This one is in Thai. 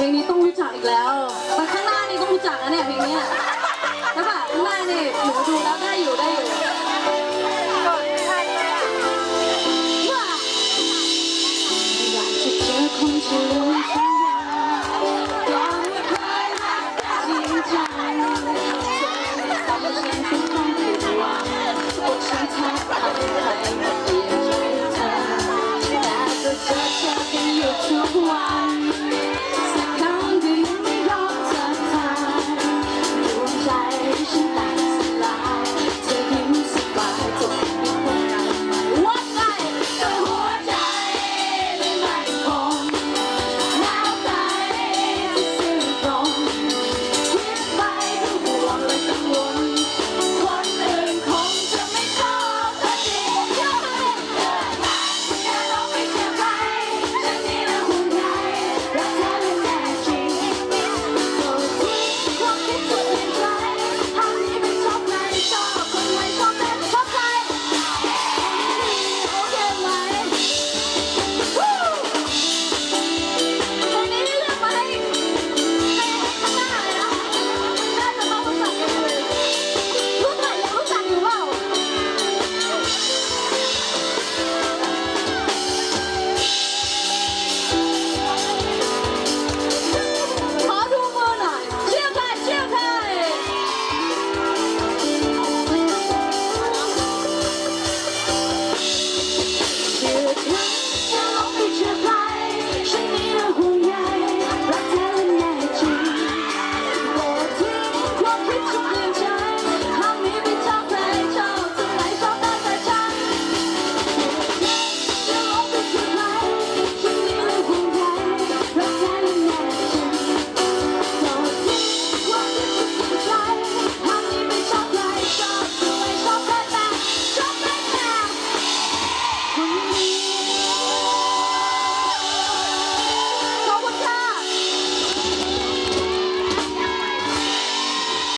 เพลงนี้ต้องรู้จักอีกแล้วแต่ข้างหน้านี่ต้องรู้จักนะเนี่ยเพลงเนี้ย